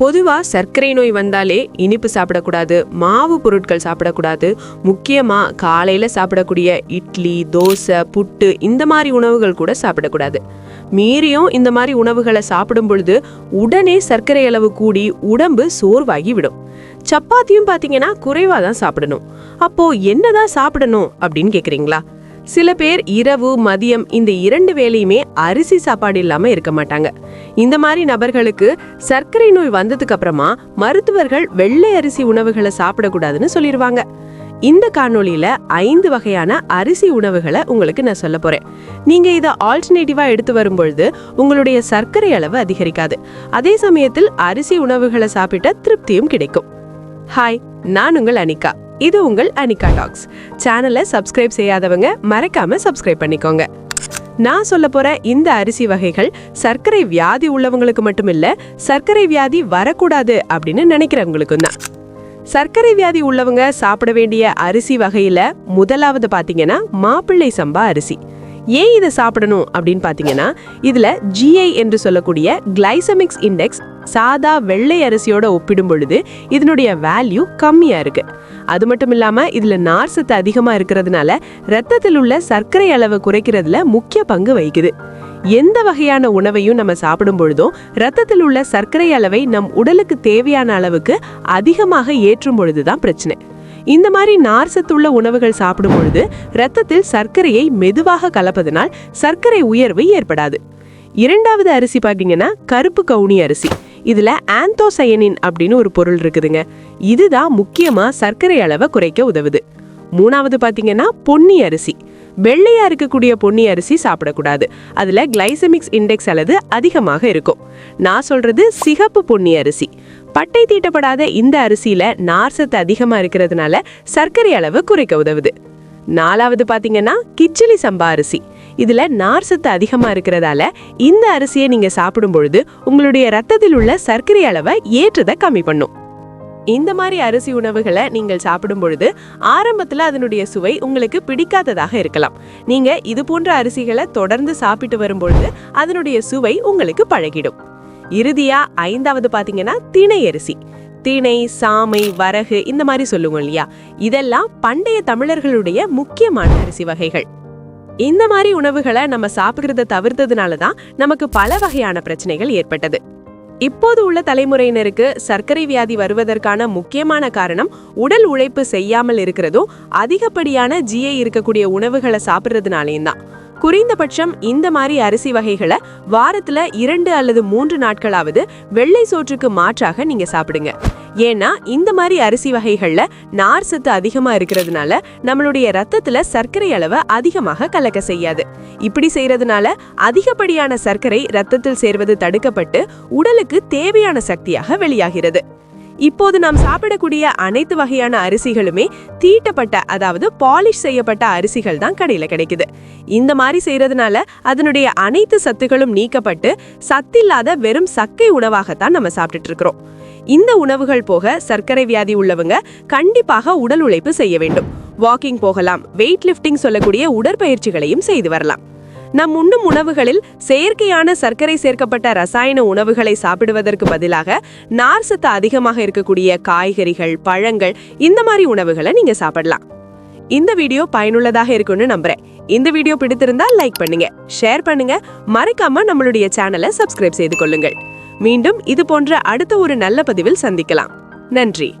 பொதுவாக சர்க்கரை நோய் வந்தாலே இனிப்பு சாப்பிடக்கூடாது மாவு பொருட்கள் சாப்பிடக்கூடாது முக்கியமாக காலையில் சாப்பிடக்கூடிய இட்லி தோசை புட்டு இந்த மாதிரி உணவுகள் கூட சாப்பிடக்கூடாது. மீறியும் இந்த மாதிரி உணவுகளை சாப்பிடும் பொழுது உடனே சர்க்கரை அளவு கூடி உடம்பு சோர்வாகி விடும் சப்பாத்தியும் பார்த்தீங்கன்னா குறைவா தான் சாப்பிடணும். அப்போ என்னதான் சாப்பிடணும் அப்படின்னு கேட்குறீங்களா சில பேர் இரவு மதியம் இந்த இரண்டு வேலையுமே அரிசி சாப்பாடு இல்லாம இருக்க மாட்டாங்க. இந்த மாதிரி நபர்களுக்கு சர்க்கரை நோய் வந்ததுக்கு அப்புறமா மருத்துவர்கள் வெள்ளை அரிசி உணவுகளை சாப்பிடக்கூடாதுன்னு சொல்லிடுவாங்க இந்த காணொளியில ஐந்து வகையான அரிசி உணவுகளை உங்களுக்கு நான் சொல்ல போறேன். நீங்க இதை ஆல்டர்னேட்டிவா எடுத்து வரும்பொழுது உங்களுடைய சர்க்கரை அளவு அதிகரிக்காது. அதே சமயத்தில் அரிசி உணவுகளை சாப்பிட்ட திருப்தியும் கிடைக்கும். ஹாய் நான் உங்கள் அனிகா. இது உங்கள் அனிகா டாக்ஸ். சேனலை சப்ஸ்கிரைப் செய்யாதவங்க மறக்காம சப்ஸ்கிரைப் பண்ணிக்கோங்க. நான் சொல்ல போற இந்த அரிசி வகைகள் சர்க்கரை வியாதி உள்ளவங்களுக்கு மட்டும் இல்ல சர்க்கரை வியாதி வரக்கூடாது அப்படின்னு நினைக்கிறவங்களுக்கும் தான். சர்க்கரை வியாதி உள்ளவங்க சாப்பிட வேண்டிய அரிசி வகையில முதலாவது பாத்தீங்கன்னா மாப்பிள்ளை சம்பா அரிசி. ஏன் இதை சாப்பிடணும் அப்படின்னு பாத்தீங்கன்னா இதுல ஜிஐ என்று சொல்லக்கூடிய கிளைசமிக்ஸ் இண்டெக்ஸ் சாதா வெள்ளை அரிசியோட ஒப்பிடும் பொழுது இதனுடைய வேல்யூ கம்மியா இருக்கு. அது மட்டும் இல்லாம இதுல நார் சத்து அதிகமா இருக்கிறதுனால ரத்தத்தில் உள்ள சர்க்கரை அளவை குறைக்கிறதுல முக்கிய பங்கு வகிக்குது. எந்த வகையான உணவையும் நம்ம சாப்பிடும் பொழுதும் ரத்தத்தில் உள்ள சர்க்கரை அளவை நம் உடலுக்கு தேவையான அளவுக்கு அதிகமாக ஏற்றும் பொழுதுதான் பிரச்சனை. இந்த மாதிரி நார்சத்துள்ள உணவுகள் சாப்பிடும் பொழுது ரத்தத்தில் சர்க்கரையை மெதுவாக கலப்பதனால் சர்க்கரை உயர்வு ஏற்படாது. இரண்டாவது அரிசி பார்த்தீங்கன்னா கருப்பு கவுனி அரிசி. இதில் ஆந்தோசயனின் அப்படின்னு ஒரு பொருள் இருக்குதுங்க. இதுதான் முக்கியமாக சர்க்கரை அளவை குறைக்க உதவுது. மூணாவது பார்த்தீங்கன்னா பொன்னி அரிசி. வெள்ளையா இருக்கக்கூடிய பொன்னி அரிசி சாப்பிடக்கூடாது. அதுல கிளைசமிக்ஸ் இண்டெக்ஸ் அல்லது அதிகமாக இருக்கும். நான் சொல்றது சிகப்பு பொன்னி அரிசி. பட்டை தீட்டப்படாத இந்த அரிசியில நார்சத்து அதிகமா இருக்கிறதுனால சர்க்கரை அளவு குறைக்க உதவுது. நாலாவது பாத்தீங்கன்னா கிச்சிலி சம்பா அரிசி. இதுல நார் சத்து அதிகமா இருக்கிறதால இந்த அரிசியை நீங்க சாப்பிடும் பொழுது உங்களுடைய ரத்தத்தில் உள்ள சர்க்கரை அளவை ஏற்றதை கம்மி பண்ணும். இந்த மாதிரி அரிசி உணவுகளை நீங்கள் சாப்பிடும் பொழுது ஆரம்பத்துல அதனுடைய சுவை உங்களுக்கு பிடிக்காததாக இருக்கலாம். நீங்க இது போன்ற அரிசிகளை தொடர்ந்து சாப்பிட்டு வரும்பொழுது அதனுடைய சுவை உங்களுக்கு பழகிடும். இறுதியா ஐந்தாவது பார்த்தீங்கன்னா திணை அரிசி. திணை சாமை வரகு இந்த மாதிரி சொல்லுவோம் இல்லையா? இதெல்லாம் பண்டைய தமிழர்களுடைய முக்கியமான அரிசி வகைகள். இந்த மாதிரி உணவுகளை நம்ம சாப்பிடுறத தவிர்த்ததுனால தான் நமக்கு பல வகையான பிரச்சனைகள் ஏற்பட்டது. இப்போது உள்ள தலைமுறையினருக்கு சர்க்கரை வியாதி வருவதற்கான முக்கியமான காரணம் உடல் உழைப்பு செய்யாமல் இருக்கிறதும் அதிகப்படியான ஜிஐ இருக்கக்கூடிய உணவுகளை சாப்பிட்றதுனாலேயும் தான். குறைந்தபட்சம் இந்த மாதிரி அரிசி வகைகளை வாரத்துல இரண்டு அல்லது மூன்று நாட்களாவது வெள்ளை சோற்றுக்கு மாற்றாக நீங்க சாப்பிடுங்க. ஏன்னா இந்த மாதிரி அரிசி வகைகள்ல நார் சத்து அதிகமா இருக்கிறதுனால நம்மளுடைய ரத்தத்துல சர்க்கரை அளவை அதிகமாக கலக்க செய்யாது. இப்படி செய்யறதுனால அதிகப்படியான சர்க்கரை ரத்தத்தில் சேர்வது தடுக்கப்பட்டு உடலுக்கு தேவையான சக்தியாக வெளியாகிறது. இப்போது நாம் சாப்பிடக்கூடிய அனைத்து வகையான அரிசிகளுமே தீட்டப்பட்ட அதாவது பாலிஷ் செய்யப்பட்ட அரிசிகள் தான் கடையில கிடைக்குது. இந்த மாதிரி செய்யறதுனால அதனுடைய அனைத்து சத்துகளும் நீக்கப்பட்டு சத்தில்லாத வெறும் சக்கை உணவாகத்தான் நம்ம சாப்பிட்டுட்டு இருக்கிறோம். இந்த உணவுகள் போக சர்க்கரை வியாதி உள்ளவங்க கண்டிப்பாக உடல் உழைப்பு செய்ய வேண்டும். வாக்கிங் போகலாம் வெயிட் லிஃப்டிங் சொல்லக்கூடிய உடற்பயிற்சிகளையும் செய்து வரலாம். நம் உண்ணும் உணவுகளில் செயற்கையான சர்க்கரை சேர்க்கப்பட்ட ரசாயன உணவுகளை சாப்பிடுவதற்கு பதிலாக நார் சத்து அதிகமாக இருக்கக்கூடிய காய்கறிகள் பழங்கள் இந்த மாதிரி உணவுகளை நீங்க சாப்பிடலாம். இந்த வீடியோ பயனுள்ளதாக இருக்கும்னு நம்புறேன். இந்த வீடியோ பிடித்திருந்தா லைக் பண்ணுங்க ஷேர் பண்ணுங்க மறக்காம நம்மளுடைய சேனலை சப்ஸ்கிரைப் செய்து கொள்ளுங்கள். மீண்டும் இது போன்ற அடுத்த ஒரு நல்ல பதிவில் சந்திக்கலாம். நன்றி.